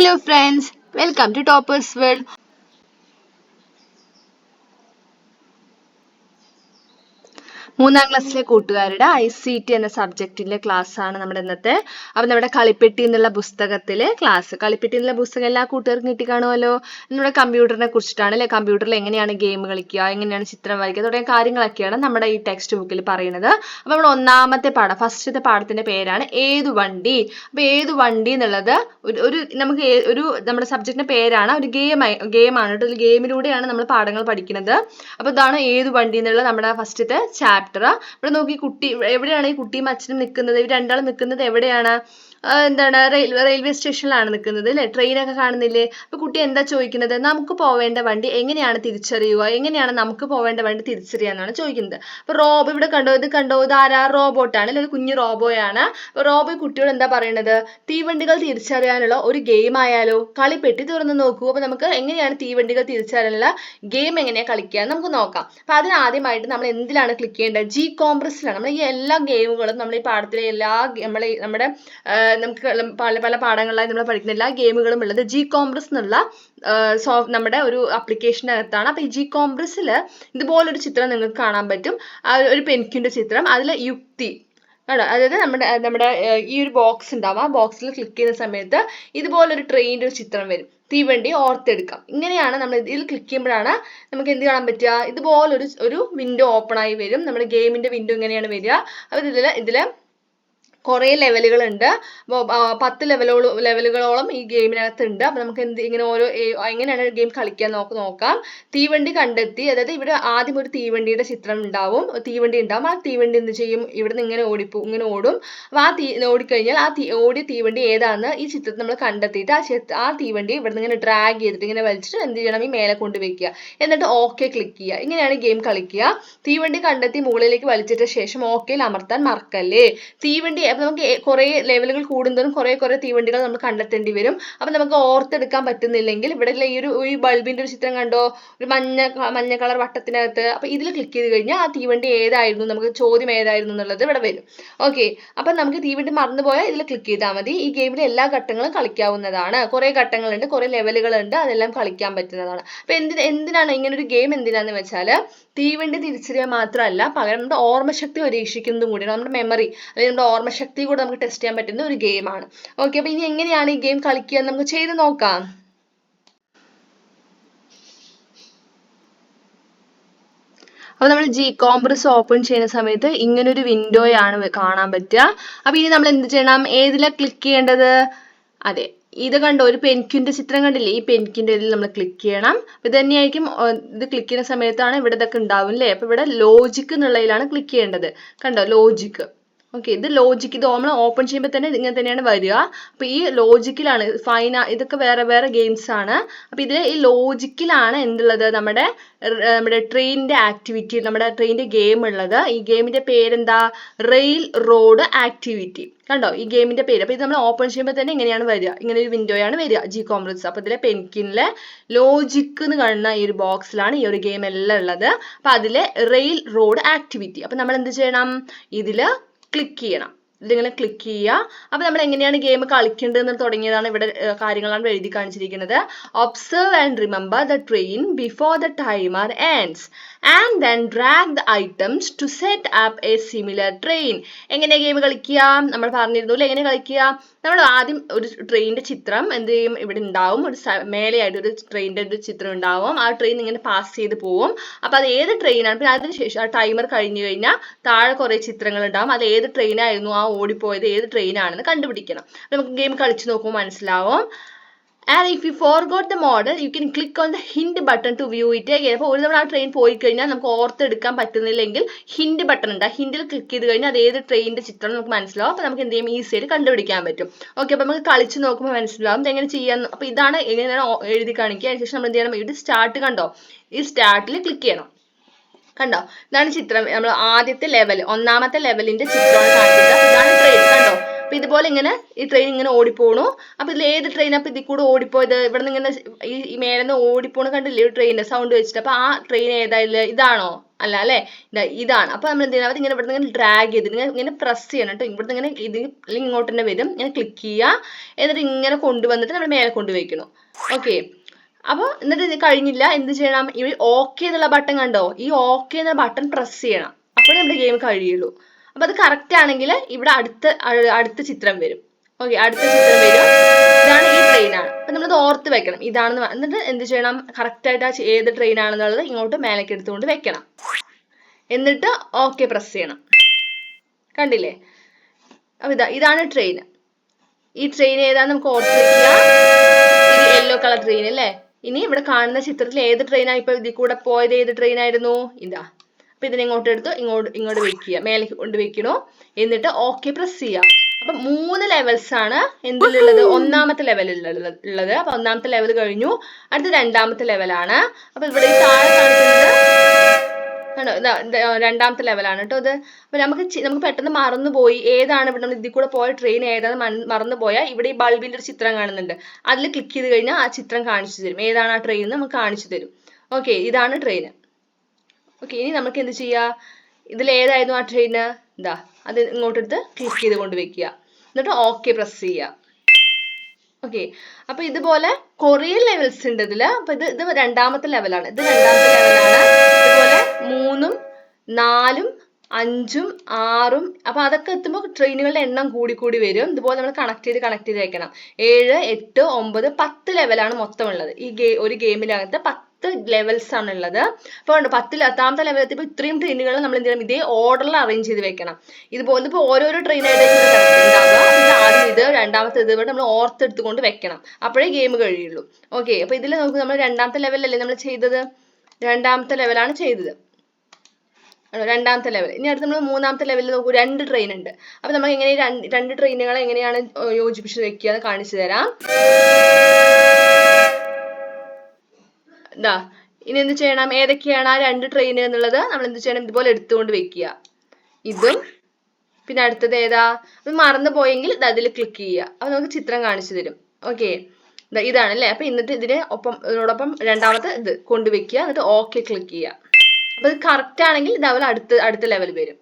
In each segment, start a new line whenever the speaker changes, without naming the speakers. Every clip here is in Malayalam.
Hello friends, welcome to Topper's World. മൂന്നാം ക്ലാസ്സിലെ കൂട്ടുകാരുടെ ഐ സി ടി എന്ന സബ്ജക്റ്റിലെ ക്ലാസ് ആണ് നമ്മുടെ ഇന്നത്തെ. അപ്പം നമ്മുടെ കളിപ്പെട്ടി എന്നുള്ള പുസ്തകത്തിലെ ക്ലാസ് കളിപ്പെട്ടി എന്നുള്ള പുസ്തകം എല്ലാ കൂട്ടുകാർക്കും കിട്ടി കാണുമല്ലോ നമ്മുടെ കമ്പ്യൂട്ടറിനെ കുറിച്ചിട്ടാണ് അല്ലെ? കമ്പ്യൂട്ടറിൽ എങ്ങനെയാണ് ഗെയിം കളിക്കുക എങ്ങനെയാണ് ചിത്രം വരയ്ക്കുക തുടങ്ങിയ കാര്യങ്ങളൊക്കെയാണ് നമ്മുടെ ഈ ടെക്സ്റ്റ് ബുക്കിൽ പറയുന്നത്. അപ്പോൾ നമ്മൾ ഒന്നാമത്തെ പാഠം ഫസ്റ്റത്തെ പാഠത്തിന്റെ പേരാണ് ഏതു വണ്ടി? അപ്പോൾ ഏതു വണ്ടി എന്നുള്ളത് ഒരു നമുക്ക് ഒരു നമ്മുടെ സബ്ജക്റ്റിന്റെ പേരാണ് ഒരു ഗെയിം ഗെയിമാണ് കേട്ടോ ഒരു ഗെയിമിലൂടെയാണ് നമ്മൾ പാഠങ്ങൾ പഠിക്കുന്നത്. അപ്പോൾ ഇതാണ് ഏതു വണ്ടി എന്നുള്ള നമ്മുടെ ഫസ്റ്റത്തെ ചാപ്റ്റർ ഇവിടെ നോക്കി കുട്ടി എവിടെയാണ് ഈ കുട്ടിയും അച്ഛനും നിൽക്കുന്നത് ഇവർ രണ്ടാളും നിൽക്കുന്നത് എവിടെയാണ്? എന്താണ് റെയിൽവേ റെയിൽവേ സ്റ്റേഷനിലാണ് നിൽക്കുന്നത് അല്ലേ? ട്രെയിനൊക്കെ കാണുന്നില്ലേ? അപ്പൊ കുട്ടി എന്താ ചോദിക്കുന്നത്? നമുക്ക് പോവേണ്ട വണ്ടി എങ്ങനെയാണ് തിരിച്ചറിയുക? എങ്ങനെയാണ് നമുക്ക് പോവേണ്ട വണ്ടി തിരിച്ചറിയുക എന്നാണ് ചോദിക്കുന്നത്. അപ്പോൾ റോബോ ഇവിടെ കണ്ടോ? ഇത് കണ്ടോ? ഇത് ആരാ? റോബോട്ടാണ് അല്ലെങ്കിൽ കുഞ്ഞു റോബോയാണ്. അപ്പൊ റോബോ കുട്ടിയോട് എന്താ പറയുന്നത് തീവണ്ടികൾ തിരിച്ചറിയാനുള്ള ഒരു ഗെയിം ആയാലോ? കളിപ്പെട്ടി തുറന്ന് നോക്കൂ. അപ്പോൾ നമുക്ക് എങ്ങനെയാണ് തീവണ്ടികൾ തിരിച്ചറിയാനുള്ള ഗെയിം എങ്ങനെയാ കളിക്കുക നമുക്ക് നോക്കാം. അപ്പൊ അതിന് ആദ്യമായിട്ട് നമ്മൾ എന്തിലാണ് ക്ലിക്ക് ചെയ്യേണ്ടത്? ജി കോംപ്രസിലാണ് നമ്മൾ ഈ എല്ലാ ഗെയിമുകളും നമ്മൾ ഈ പാഠത്തിലെ എല്ലാ നമ്മളെ നമ്മുടെ നമുക്ക് പല പല പാഠങ്ങളിലായി നമ്മൾ പഠിക്കുന്ന എല്ലാ ഗെയിമുകളും ഉള്ളത് ജി കോംപ്രസ് എന്നുള്ള സോ നമ്മുടെ ഒരു അപ്ലിക്കേഷനകത്താണ് അപ്പോൾ ഈ ജി കോംപ്രസിൽ ഇതുപോലൊരു ചിത്രം നിങ്ങൾക്ക് കാണാൻ പറ്റും. ഒരു- പെൻക്വിന്റെ ചിത്രം. അതിൽ യുക്തി. ആണോ അതായത് നമ്മുടെ നമ്മുടെ ഈ ഒരു ബോക്സ് ഉണ്ടാവും. ആ ബോക്സിൽ ക്ലിക്ക് ചെയ്യുന്ന സമയത്ത് ഇതുപോലൊരു ട്രെയിനിന്റെ ഒരു ചിത്രം വരും. തീവണ്ടി ഓർത്തെടുക്കാം. ഇങ്ങനെയാണ് നമ്മൾ ഇതിൽ ക്ലിക്ക് ചെയ്യുമ്പോഴാണ് നമുക്ക് എന്ത് കാണാൻ പറ്റുക? ഇതുപോലൊരു ഒരു വിൻഡോ ഓപ്പൺ ആയി വരും. നമ്മുടെ ഗെയിമിന്റെ വിൻഡോ ഇങ്ങനെയാണ് വരിക. അപ്പോൾ ഇതിൽ ഇതിൽ കുറേ ലെവലുകളുണ്ട് പത്ത് ലെവലോളം ലെവലുകളോളം ഈ ഗെയിമിനകത്ത് ഉണ്ട് അപ്പം നമുക്ക് എന്ത് ഇങ്ങനെ ഓരോ എങ്ങനെയാണ് ഗെയിം കളിക്കാൻ നോക്ക് നോക്കാം. തീവണ്ടി കണ്ടെത്തി. അതായത് ഇവിടെ ആദ്യം ഒരു തീവണ്ടിയുടെ ചിത്രം ഉണ്ടാവും. തീവണ്ടി ഉണ്ടാവും. ആ തീവണ്ടി എന്ത് ചെയ്യും? ഇവിടെ നിന്ന് ഇങ്ങനെ ഓടിപ്പോ ഇങ്ങനെ ഓടും. അപ്പോൾ ആ തീ ഓടിക്കഴിഞ്ഞാൽ ആ തീ ഓടിയ തീവണ്ടി ഏതാന്ന് ഈ ചിത്രത്തിൽ നമ്മൾ കണ്ടെത്തിയിട്ട് ആ ആ തീവണ്ടി ഇവിടെ നിന്ന് ഇങ്ങനെ ഡ്രാഗ് ചെയ്തിട്ട് ഇങ്ങനെ വലിച്ചിട്ട് എന്ത് ചെയ്യണം? ഈ മേലെ കൊണ്ടുവയ്ക്കുക എന്നിട്ട് ഓക്കെ ക്ലിക്ക് ചെയ്യുക. ഇങ്ങനെയാണ് ഗെയിം കളിക്കുക. തീവണ്ടി കണ്ടെത്തി മുകളിലേക്ക് വലിച്ചിട്ട ശേഷം ഓക്കെയിൽ അമർത്താൻ മറക്കല്ലേ? തീവണ്ടി അപ്പൊ നമുക്ക് കുറേ ലെവലുകൾ കൂടുന്നതും കുറേ കുറേ തീവണ്ടികൾ നമ്മൾ കണ്ടെത്തേണ്ടി വരും. അപ്പൊ നമുക്ക് ഓർത്തെടുക്കാൻ പറ്റുന്നില്ലെങ്കിൽ ഇവിടെ ഈ ഒരു ഈ ബൾബിന്റെ ഒരു ചിത്രം കണ്ടോ? ഒരു മഞ്ഞ മഞ്ഞ കളർ വട്ടത്തിനകത്ത്. അപ്പൊ ഇതിൽ ക്ലിക്ക് ചെയ്ത് കഴിഞ്ഞാൽ ആ തീവണ്ടി ഏതായിരുന്നു? നമുക്ക് ചോദ്യം ഏതായിരുന്നു എന്നുള്ളത് ഇവിടെ വരും. ഓക്കെ അപ്പൊ നമുക്ക് തീവണ്ടി മറന്നുപോയാൽ ഇതിൽ ക്ലിക്ക് ചെയ്താൽ മതി. ഈ ഗെയിമിലെ എല്ലാ ഘട്ടങ്ങളും കളിക്കാവുന്നതാണ്. കുറേ ഘട്ടങ്ങളുണ്ട് കുറേ ലെവലുകളുണ്ട് അതെല്ലാം കളിക്കാൻ പറ്റുന്നതാണ്. അപ്പൊ എന്തിന് എന്തിനാണ് ഇങ്ങനെ ഒരു ഗെയിം എന്തിനാന്ന് വെച്ചാൽ തീവണ്ടി തിരിച്ചറിയാൻ മാത്രമല്ല പകരം നമ്മുടെ ഓർമ്മശക്തി പരീക്ഷിക്കുന്നതും കൂടിയാണ്. നമ്മുടെ മെമ്മറി അല്ലെങ്കിൽ നമ്മുടെ ഓർമ്മശക്തി കൂടെ നമുക്ക് ടെസ്റ്റ് ചെയ്യാൻ പറ്റുന്ന ഒരു ഗെയിമാണ് ഓക്കെ അപ്പൊ ഇനി എങ്ങനെയാണ് ഈ ഗെയിം കളിക്കുക നമുക്ക് ചെയ്ത് നോക്കാം. അപ്പോൾ നമ്മൾ ജി കോംപ്രസ് ഓപ്പൺ ചെയ്യുന്ന സമയത്ത് ഇങ്ങനെ ഒരു വിൻഡോയാണ് കാണാൻ പറ്റുക. അപ്പോൾ ഇനി നമ്മൾ എന്ത് ചെയ്യണം? ഏതിലാ ക്ലിക്ക് ചെയ്യേണ്ടത്? അതെ ഇത് കണ്ടോ? ഒരു പെൻക്യൂന്റെ ചിത്രം കണ്ടില്ലേ? ഈ പെൻക്യൂന്റെ ഇതിൽ നമ്മൾ ക്ലിക്ക് ചെയ്യണം. ഇത് തന്നെയായിരിക്കും ഇത് ക്ലിക്ക് ചെയ്യുന്ന സമയത്താണ് ഇവിടെ ഇതൊക്കെ ഉണ്ടാവും അല്ലേ അപ്പോൾ ഇവിടെ ലോജിക്ക് എന്നുള്ളതിലാണ് ക്ലിക്ക് ചെയ്യേണ്ടത്. കണ്ടോ? ലോജിക് ഓക്കെ ഇത് ലോജിക്ക് ഇത് നമ്മൾ ഓപ്പൺ ചെയ്യുമ്പോൾ തന്നെ ഇങ്ങനെ തന്നെയാണ് വരിക. അപ്പൊ ഈ ലോജിക്കിലാണ് ഫൈന ഇതൊക്കെ വേറെ വേറെ ഗെയിംസ് ആണ്. അപ്പൊ ഇതിൽ ഈ ലോജിക്കിലാണ് എന്തുള്ളത്? നമ്മുടെ നമ്മുടെ ട്രെയിനിന്റെ ആക്ടിവിറ്റി നമ്മുടെ ട്രെയിനിന്റെ ഗെയിം ഉള്ളത്. ഈ ഗെയിമിന്റെ പേരെന്താ? റെയിൽ റോഡ് ആക്ടിവിറ്റി കണ്ടോ? ഈ ഗെയിമിന്റെ പേര്. അപ്പൊ ഇത് നമ്മൾ ഓപ്പൺ ചെയ്യുമ്പോൾ തന്നെ ഇങ്ങനെയാണ് വരിക. ഇങ്ങനെ ഒരു വിൻഡോയാണ് വരിക. ജി കോംപ്ലക്സ് അപ്പൊ ഇതിലെ പെൻകിനിലെ ലോജിക്ക് എന്ന് കാണുന്ന ഈ ഒരു ബോക്സിലാണ് ഈ ഒരു ഗെയിം എല്ലാം ഉള്ളത്. അപ്പൊ അതിലെ റെയിൽ റോഡ് ആക്ടിവിറ്റി അപ്പൊ നമ്മൾ എന്ത് ചെയ്യണം? ഇതിൽ ക്ലിക്ക് ചെയ്യണം. ഇതിങ്ങനെ ക്ലിക്ക് ചെയ്യുക. അപ്പൊ നമ്മൾ എങ്ങനെയാണ് ഗെയിം കളിക്കേണ്ടതെന്ന് തുടങ്ങിയതാണ് ഇവിടെ കാര്യങ്ങളാണ് എഴുതി കാണിച്ചിരിക്കുന്നത്. Observe and remember the train before the timer ends and then drag the items to set up a similar train എങ്ങനെ ഗെയിം കളിക്കുക? നമ്മൾ പറഞ്ഞിരുന്നു അല്ലേ എങ്ങനെ കളിക്കുക? നമ്മൾ ആദ്യം ഒരു ട്രെയിനിന്റെ ചിത്രം എന്ത് ചെയ്യും? ഇവിടെ ഉണ്ടാവും. ഒരു മേലെയായിട്ട് ഒരു ട്രെയിനിന്റെ ഒരു ചിത്രം ഉണ്ടാവും. ആ ട്രെയിൻ ഇങ്ങനെ പാസ് ചെയ്ത് പോവും. അപ്പൊ അത് ഏത് ട്രെയിനാണ് പിന്നെ അതിന് ശേഷം ആ ടൈമർ കഴിഞ്ഞു കഴിഞ്ഞാൽ താഴെ കുറെ ചിത്രങ്ങൾ ഉണ്ടാവും. അത് ഏത് ട്രെയിനായിരുന്നു ആ ഓടിപ്പോയത് ഏത് ട്രെയിനാണെന്ന് കണ്ടുപിടിക്കണം. നമുക്ക് ഗെയിം കളിച്ചു നോക്കുമ്പോൾ മനസ്സിലാവും. And if you forgot the model you can click on the hint button to view it അപ്പോൾ ഒരു തവണ ആ ട്രെയിൻ പോയി കഴിഞ്ഞാൽ നമുക്ക് ഓർത്തെടുക്കാൻ പറ്റുന്നില്ലെങ്കിൽ ഹിൻഡ് ബട്ടൺ ഉണ്ട്. ആ ഹിൻഡിൽ ക്ലിക്ക് ചെയ്ത് കഴിഞ്ഞാൽ അത് ഏത് ട്രെയിനിന്റെ ചിത്രം നമുക്ക് മനസ്സിലാവും. അപ്പോൾ നമുക്ക് എന്ത് ചെയ്യും? ഈസി ആയിട്ട് കണ്ടുപിടിക്കാൻ പറ്റും. ഓക്കെ അപ്പോൾ നമുക്ക് കളിച്ച് നോക്കുമ്പോൾ മനസ്സിലാവും എങ്ങനെ ചെയ്യാൻ അപ്പോൾ ഇതാണ് എങ്ങനെയാണ് എഴുതി കാണിക്കുക. അതിനുശേഷം നമ്മൾ എന്ത് ചെയ്യണം? ഇവിടെ സ്റ്റാർട്ട് കണ്ടോ? ഈ സ്റ്റാർട്ടിൽ ക്ലിക്ക് ചെയ്യണം. കണ്ടോ? ഇതാണ് ചിത്രം. നമ്മൾ ആദ്യത്തെ ലെവൽ ഒന്നാമത്തെ ലെവലിന്റെ ചിത്രമാണ് കാണിക്കുന്നത്. ഇതാണ് ട്രെയിൻ കണ്ടോ? അപ്പൊ ഇതുപോലെ ഇങ്ങനെ ഈ ട്രെയിൻ ഇങ്ങനെ ഓടിപ്പോണു. അപ്പൊ ഇതിൽ ഏത് ട്രെയിൻ അപ്പൊ ഇതിൽ കൂടെ ഓടിപ്പോയത് ഇവിടെ നിന്ന് ഇങ്ങനെ ഈ മേലെ നിന്ന് ഓടിപ്പോണു കണ്ടില്ലേ? ഒരു ട്രെയിൻ സൗണ്ട് വെച്ചിട്ട്. അപ്പൊ ആ ട്രെയിൻ ഏതായാലും ഇതാണോ? അല്ല അല്ലെ? ഇതാ ഇതാണ്. അപ്പൊ നമ്മൾ എന്ത് ചെയ്യണം? ഇങ്ങനെ ഇവിടെ ഇങ്ങനെ ഡ്രാഗ് ചെയ്ത് ഇങ്ങനെ ഇങ്ങനെ പ്രസ് ചെയ്യണം കേട്ടോ. ഇവിടുന്ന് ഇങ്ങനെ ഇത് ഇങ്ങോട്ട് തന്നെ വരും. ഇങ്ങനെ ക്ലിക്ക് ചെയ്യുക. എന്നിട്ട് ഇങ്ങനെ കൊണ്ടുവന്നിട്ട് നമ്മൾ മേലെ കൊണ്ടുവയ്ക്കണം ഓക്കെ അപ്പോൾ എന്നിട്ട് ഇത് കഴിഞ്ഞില്ല എന്ത് ചെയ്യണം? ഈ ഓക്കെ എന്നുള്ള ബട്ടൺ കണ്ടോ? ഈ ഓക്കെ എന്ന ബട്ടൺ പ്രസ് ചെയ്യണം. അപ്പോഴേ നമ്മുടെ ഗെയിം കഴിയുള്ളൂ. അപ്പൊ അത് കറക്റ്റ് ആണെങ്കിൽ ഇവിടെ അടുത്ത അടുത്ത ചിത്രം വരും. ഓക്കെ അടുത്ത ചിത്രം വരും. ഇതാണ് ഈ ട്രെയിൻ ആണ്. അപ്പൊ നമ്മളത് ഓർത്ത് വെക്കണം. ഇതാണെന്ന് എന്നിട്ട് എന്ത് ചെയ്യണം? കറക്റ്റ് ആയിട്ട് ആ ഏത് ട്രെയിൻ ആണെന്നുള്ളത് ഇങ്ങോട്ട് മേലേക്ക് എടുത്തുകൊണ്ട് വെക്കണം. എന്നിട്ട് ഓക്കെ പ്രസ് ചെയ്യണം. കണ്ടില്ലേ? അപ്പൊ ഇതാ ഇതാണ് ട്രെയിൻ ഈ ട്രെയിൻ ഏതാന്ന് നമുക്ക് ഓർത്ത് വെക്കുക യെല്ലോ കളർ ട്രെയിൻ അല്ലേ? ഇനി ഇവിടെ കാണുന്ന ചിത്രത്തിൽ ഏത് ട്രെയിനാ ഇപ്പൊ ഇതിൽ കൂടെ പോയത് ഏത് ട്രെയിൻ ആയിരുന്നു? ഇതാ. അപ്പൊ ഇതിനെ ഇങ്ങോട്ട് എടുത്തു ഇങ്ങോട്ട് ഇങ്ങോട്ട് വെക്കുക മേലെ കൊണ്ട് വെക്കണോ എന്നിട്ട് ഓക്കെ പ്രസ് ചെയ്യുക അപ്പൊ മൂന്ന് ലെവൽസ് ആണ് എന്തിലുള്ളത്? ഒന്നാമത്തെ ലെവലിൽ ഉള്ളത്. അപ്പൊ ഒന്നാമത്തെ ലെവൽ കഴിഞ്ഞു. അടുത്ത രണ്ടാമത്തെ ലെവലാണ് അപ്പൊ ഇവിടെ താഴെ കാണിക്കുന്നത് കണ്ടോ? ഇതാ രണ്ടാമത്തെ ലെവലാണ് കേട്ടോ ഇത്. അപ്പൊ നമുക്ക് നമുക്ക് പെട്ടെന്ന് മറന്നു പോയി. ഏതാണ് ഇവിടെ നമ്മൾ ഇതിൽ കൂടെ പോയ ട്രെയിൻ ഏതാണ് മറന്നു പോയാൽ ഇവിടെ ഈ ബൾബിന്റെ ഒരു ചിത്രം കാണുന്നുണ്ട്. അതിൽ ക്ലിക്ക് ചെയ്ത് കഴിഞ്ഞാൽ ആ ചിത്രം കാണിച്ചു തരും. ഏതാണ് ആ ട്രെയിൻ എന്ന് നമുക്ക് കാണിച്ചു തരും. ഓക്കെ ഇതാണ് ട്രെയിൻ ഓക്കെ ഇനി നമുക്ക് എന്ത് ചെയ്യാ? ഇതിൽ ഏതായിരുന്നു ആ ട്രെയിൻ ഇതാ അത് ഇങ്ങോട്ടെടുത്ത് ക്ലിക്ക് ചെയ്ത് കൊണ്ട് വെക്കുക. എന്നിട്ട് ഓക്കെ പ്രസ് ചെയ്യുക. ഓക്കെ അപ്പൊ ഇതുപോലെ കുറേ ലെവൽസ് ഉണ്ട് ഇതിൽ. അപ്പൊ ഇത് ഇത് രണ്ടാമത്തെ ലെവലാണ് ഇത് രണ്ടാമത്തെ ലെവലാണ് മൂന്നും നാലും അഞ്ചും ആറും അപ്പൊ അതൊക്കെ എത്തുമ്പോൾ ട്രെയിനുകളുടെ എണ്ണം കൂടി കൂടി വരും. ഇതുപോലെ നമ്മൾ കണക്ട് ചെയ്ത് കണക്ട് ചെയ്ത് വെക്കണം. ഏഴ് എട്ട് ഒമ്പത് പത്ത് ലെവലാണ് മൊത്തം ഉള്ളത് ഈ ഗെയിം ഒരു ഗെയിമിനകത്ത് പത്ത് ലെവൽസ് ആണ് ഉള്ളത് അപ്പോൾ ഉണ്ട് പത്തിൽ എത്താമത്തെ ലെവൽ എത്തിയപ്പോൾ ഇത്രയും ട്രെയിനുകൾ നമ്മൾ എന്ത് ചെയ്യണം? ഇതേ ഓർഡറിൽ അറേഞ്ച് ചെയ്ത് വെക്കണം. ഇതുപോലെ ഇപ്പോൾ ഓരോരോ ട്രെയിനായിട്ട് ആദ്യം ഇത് രണ്ടാമത്തെ ഇത് നമ്മൾ ഓർത്തെടുത്തുകൊണ്ട് വെക്കണം. അപ്പോഴേ ഗെയിം കഴിയുള്ളൂ. ഓക്കെ അപ്പോൾ ഇതിൽ നമുക്ക് നമ്മൾ രണ്ടാമത്തെ ലെവലല്ലേ നമ്മൾ ചെയ്തത്? രണ്ടാമത്തെ ലെവലാണ് ചെയ്തത്? രണ്ടാമത്തെ ലെവൽ ഇനി അടുത്ത് നമ്മൾ മൂന്നാമത്തെ ലെവലിൽ നോക്കൂ രണ്ട് ട്രെയിൻ ഉണ്ട്. അപ്പൊ നമുക്ക് എങ്ങനെ രണ്ട് ട്രെയിനുകളെ എങ്ങനെയാണ് യോജിപ്പിച്ച് വെക്കുക എന്ന് കാണിച്ചു തരാം. ഇതാ ഇനി എന്ത് ചെയ്യണം? ഏതൊക്കെയാണ് ആ രണ്ട് ട്രെയിൻ എന്നുള്ളത് നമ്മൾ എന്ത് ചെയ്യണം? ഇതുപോലെ എടുത്തുകൊണ്ട് വെക്കുക. ഇതും പിന്നെ അടുത്തത് ഏതാ? അത് മറന്നു പോയെങ്കിൽ ഇത് അതിൽ ക്ലിക്ക് ചെയ്യുക. അപ്പൊ നമുക്ക് ചിത്രം കാണിച്ചു തരും. ഓക്കെ. ഇതാണ് അല്ലേ? അപ്പൊ ഇന്നത്തെ ഇതിന് ഒപ്പം ഇതിനോടൊപ്പം രണ്ടാമത്തെ ഇത് കൊണ്ടുവെക്കുക എന്നിട്ട് ഓക്കെ ക്ലിക്ക് ചെയ്യുക. അപ്പൊ ഇത് കറക്റ്റ് ആണെങ്കിൽ ഇതേപോലെ അടുത്ത അടുത്ത ലെവൽ വരും.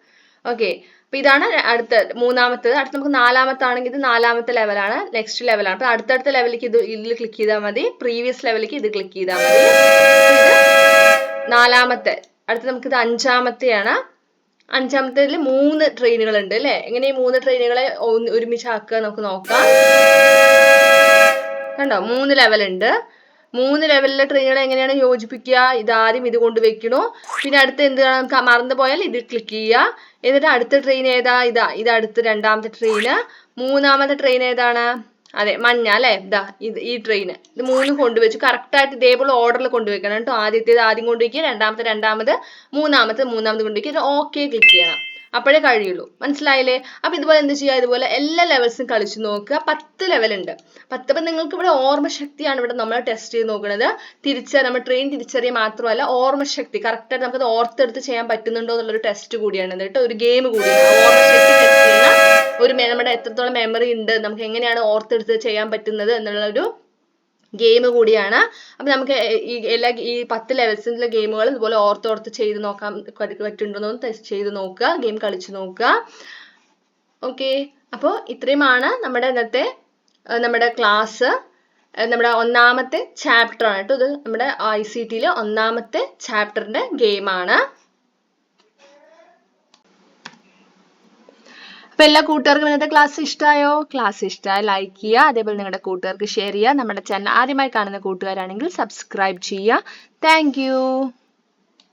ഓക്കെ അപ്പൊ ഇതാണ് അടുത്ത മൂന്നാമത്തത്. അടുത്ത നമുക്ക് നാലാമത്തെ ആണെങ്കിൽ ഇത് നാലാമത്തെ ലെവലാണ് നെക്സ്റ്റ് ലെവലാണ് അപ്പൊ അടുത്തടുത്ത ലെവലിലേക്ക് ഇത് ഇതിൽ ക്ലിക്ക് ചെയ്താൽ മതി. പ്രീവിയസ് ലെവലിലേക്ക് ഇത് ക്ലിക്ക് ചെയ്താൽ മതി. നാലാമത്തെ. അടുത്ത നമുക്കിത് അഞ്ചാമത്തെയാണ്. അഞ്ചാമത്തേതിൽ മൂന്ന് ട്രെയിനുകൾ ഉണ്ട് അല്ലെ? എങ്ങനെ ഈ മൂന്ന് ട്രെയിനുകളെ ഒരുമിച്ച് ആക്കുക നമുക്ക് നോക്കാം. കണ്ടോ? മൂന്ന് ലെവൽ ഉണ്ട്. മൂന്ന് ലെവലിലെ ട്രെയിനുകളെ എങ്ങനെയാണ് യോജിപ്പിക്കുക? ഇതാദ്യം ഇത് കൊണ്ട് വെക്കണു? പിന്നെ അടുത്ത് എന്ത് മറന്നു പോയാൽ ഇത് ക്ലിക്ക് ചെയ്യുക. എന്നിട്ട് അടുത്ത ട്രെയിൻ ഏതാ? ഇതാ ഇത് അടുത്ത രണ്ടാമത്തെ ട്രെയിന് മൂന്നാമത്തെ ട്രെയിൻ ഏതാണ്? അതെ മഞ്ഞ അല്ലെ? ഇതാ ഇത് ഈ ട്രെയിൻ ഇത് മൂന്ന് കൊണ്ടുവച്ചു കറക്റ്റ് ആയിട്ട് ഇതേപോലെ ഓർഡറിൽ കൊണ്ടുവയ്ക്കണം കേട്ടോ. ആദ്യത്തേത് ആദ്യം കൊണ്ടുവയ്ക്കുക രണ്ടാമത്തെ രണ്ടാമത് മൂന്നാമത്തെ മൂന്നാമത് കൊണ്ടുവയ്ക്കുക ഓക്കെ ക്ലിക്ക് ചെയ്യണം. അപ്പോഴേ കഴിയുള്ളൂ. മനസ്സിലായില്ലേ? അപ്പൊ ഇതുപോലെ എന്ത് ചെയ്യുക? ഇതുപോലെ എല്ലാ ലെവൽസും കളിച്ചു നോക്കുക. പത്ത് ലെവൽ ഉണ്ട്. പത്ത് അപ്പൊ നിങ്ങൾക്ക് ഇവിടെ ഓർമ്മശക്തിയാണ് ഇവിടെ നമ്മൾ ടെസ്റ്റ് ചെയ്ത് നോക്കുന്നത്. തിരിച്ച നമ്മൾ ട്രെയിൻ തിരിച്ചറിയ മാത്രമല്ല ഓർമ്മശക്തി. കറക്റ്റായിട്ട് നമുക്കത് ഓർത്തെടുത്ത് ചെയ്യാൻ പറ്റുന്നുണ്ടോ എന്നുള്ള ഒരു ടെസ്റ്റ് കൂടിയാണ് കേട്ടോ. ഒരു ഗെയിം കൂടിയാണ്. ഓർമ്മശക്തി ടെസ്റ്റ് ചെയ്യുന്ന ഒരു നമ്മുടെ എത്രത്തോളം മെമ്മറി ഉണ്ട് നമുക്ക് എങ്ങനെയാണ് ഓർത്തെടുത്ത് ചെയ്യാൻ പറ്റുന്നത് എന്നുള്ള ഒരു ഗെയിം കൂടിയാണ്. അപ്പൊ നമുക്ക് ഈ എല്ലാ ഈ പത്ത് ലെവൽസിന്റെ ഗെയിമുകൾ ഇതുപോലെ ഓർത്തോർത്ത് ചെയ്ത് നോക്കാൻ പറ്റ- പറ്റുന്നുണ്ടോ എന്ന് ടെസ്റ്റ് ചെയ്ത് നോക്കുക ഗെയിം കളിച്ച് നോക്കുക. ഓക്കെ അപ്പോൾ ഇത്രയുമാണ് നമ്മുടെ ഇന്നത്തെ നമ്മുടെ ക്ലാസ് നമ്മുടെ ഒന്നാമത്തെ ചാപ്റ്റർ ആണ് കേട്ടോ ഇത്. നമ്മുടെ ഐ സി ടിയിലെ ഒന്നാമത്തെ ചാപ്റ്ററിന്റെ ഗെയിമാണ് അപ്പൊ എല്ലാ കൂട്ടുകാർക്കും ഇന്നത്തെ ക്ലാസ് ഇഷ്ടമായോ ക്ലാസ് ഇഷ്ടമായി ലൈക്ക് ചെയ്യുക അതേപോലെ നിങ്ങളുടെ കൂട്ടുകാർക്ക് ഷെയർ ചെയ്യുക. നമ്മുടെ ചാനൽ ആദ്യമായി കാണുന്ന കൂട്ടുകാരാണെങ്കിൽ സബ്സ്ക്രൈബ് ചെയ്യുക. താങ്ക്